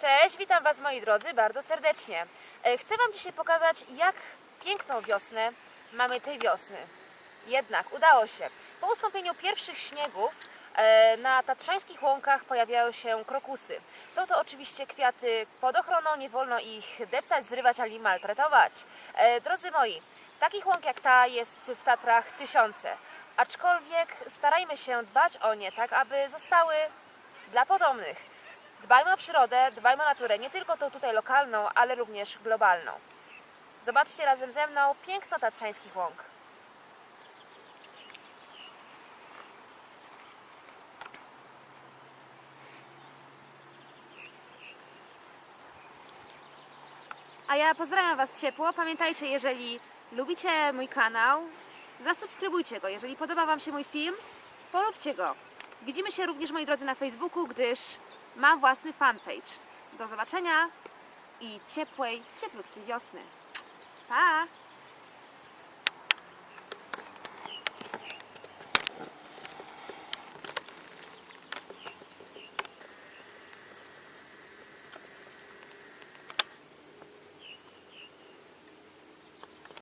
Cześć, witam Was moi drodzy bardzo serdecznie. E, Chcę Wam dzisiaj pokazać, jak piękną wiosnę mamy tej wiosny. Jednak udało się. Po ustąpieniu pierwszych śniegów e, na tatrzańskich łąkach pojawiają się krokusy. Są to oczywiście kwiaty pod ochroną, nie wolno ich deptać, zrywać ani maltretować. E, Drodzy moi, takich łąk jak ta jest w Tatrach tysiące. Aczkolwiek starajmy się dbać o nie tak, aby zostały dla potomnych. Dbajmy o przyrodę, dbajmy o naturę, nie tylko tą tutaj lokalną, ale również globalną. Zobaczcie razem ze mną piękno tatrzańskich łąk. A ja pozdrawiam Was ciepło. Pamiętajcie, jeżeli lubicie mój kanał, zasubskrybujcie go. Jeżeli podoba Wam się mój film, polubcie go. Widzimy się również, moi drodzy, na Facebooku, gdyż mam własny fanpage. Do zobaczenia i ciepłej, cieplutkiej wiosny. Pa!